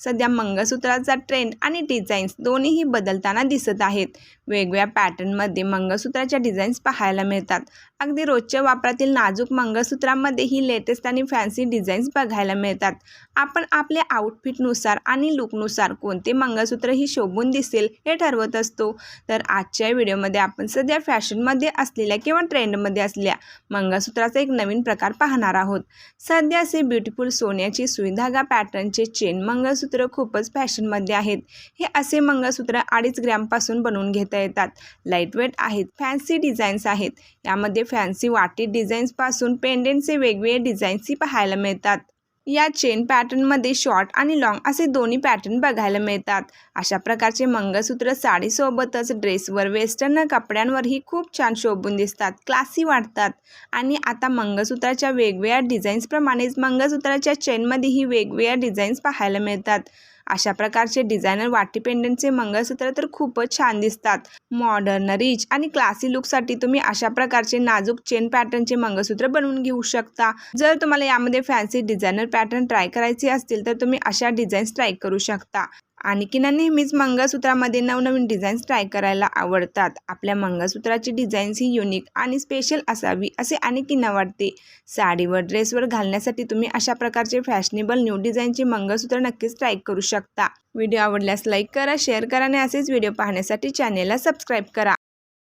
सध्या मंगळसूत्राचा ट्रेंड आणि डिझाईन्स दोन्हीही बदलताना दिसत आहेत. वेगवेगळ्या पॅटर्नमध्ये मंगळसूत्राच्या डिझाईन्स पाहायला मिळतात. अगदी रोजच्या वापरातील नाजूक मंगळसूत्रामध्येही लेटेस्ट आणि फॅन्सी डिझाईन्स बघायला मिळतात. आपण आपल्या आउटफिटनुसार आणि लुकनुसार कोणते मंगळसूत्रही शोभून दिसेल हे ठरवत असतो. तर आजच्या व्हिडिओमध्ये आपण सध्या फॅशनमध्ये असलेल्या किंवा ट्रेंडमध्ये असलेल्या मंगळसूत्राचा एक नवीन प्रकार पाहणार आहोत. सध्या असे ब्युटिफुल सोन्याची सुईधागा पॅटर्नचे चेन मंगळसूत्र खूपच फॅशनमध्ये आहेत. हे असे मंगळसूत्र अडीच ग्रॅमपासून बनवून घेता येतात. लाईटवेट आहेत फॅन्सी डिझाईन्स आहेत. यामध्ये फॅन्सी वाटी डिझाईन्सपासून पेंडेंटचे वेगवेगळे डिझाईन्सही पाहायला मिळतात. या चेन पॅटर्नमध्ये शॉर्ट आणि लाँग असे दोन्ही पॅटर्न बघायला मिळतात. अशा प्रकारचे मंगळसूत्र साडीसोबतच ड्रेसवर वेस्टर्न कपड्यांवरही खूप छान शोभून दिसतात क्लासी वाटतात. आणि आता मंगळसूत्राच्या वेगवेगळ्या डिझाईन्सप्रमाणेच मंगळसूत्राच्या चेनमध्येही वेगवेगळ्या डिझाईन्स पाहायला मिळतात. अशा प्रकारचे डिझायनर वाटी पेंडंटचे मंगळसूत्र तर खूपच छान दिसतात. मॉडर्न रिच आणि क्लासी लुकसाठी तुम्ही अशा प्रकारचे नाजूक चेन पॅटर्नचे मंगळसूत्र बनवून घेऊ शकता. जर तुम्हाला यामध्ये फॅन्सी डिझायनर पॅटर्न ट्राय करायचे असतील तर तुम्ही अशा डिझाईन्स ट्राय करू शकता. आणखीना ना नेहमीच मंगळसूत्रामध्ये नवनवीन डिझाईन्स ट्राय करायला आवडतात. आपल्या मंगळसूत्राची डिझाईन्स ही युनिक आणि स्पेशल असावी असे आणखीना वाटते. साडीवर ड्रेसवर घालण्यासाठी तुम्ही अशा प्रकारचे फॅशनेबल न्यू डिझाईनचे मंगळसूत्र नक्कीच ट्राय करू शकता. व्हिडिओ आवडल्यास लाईक करा शेअर करा आणि असेच व्हिडिओ पाहण्यासाठी चॅनेलला सबस्क्राईब करा.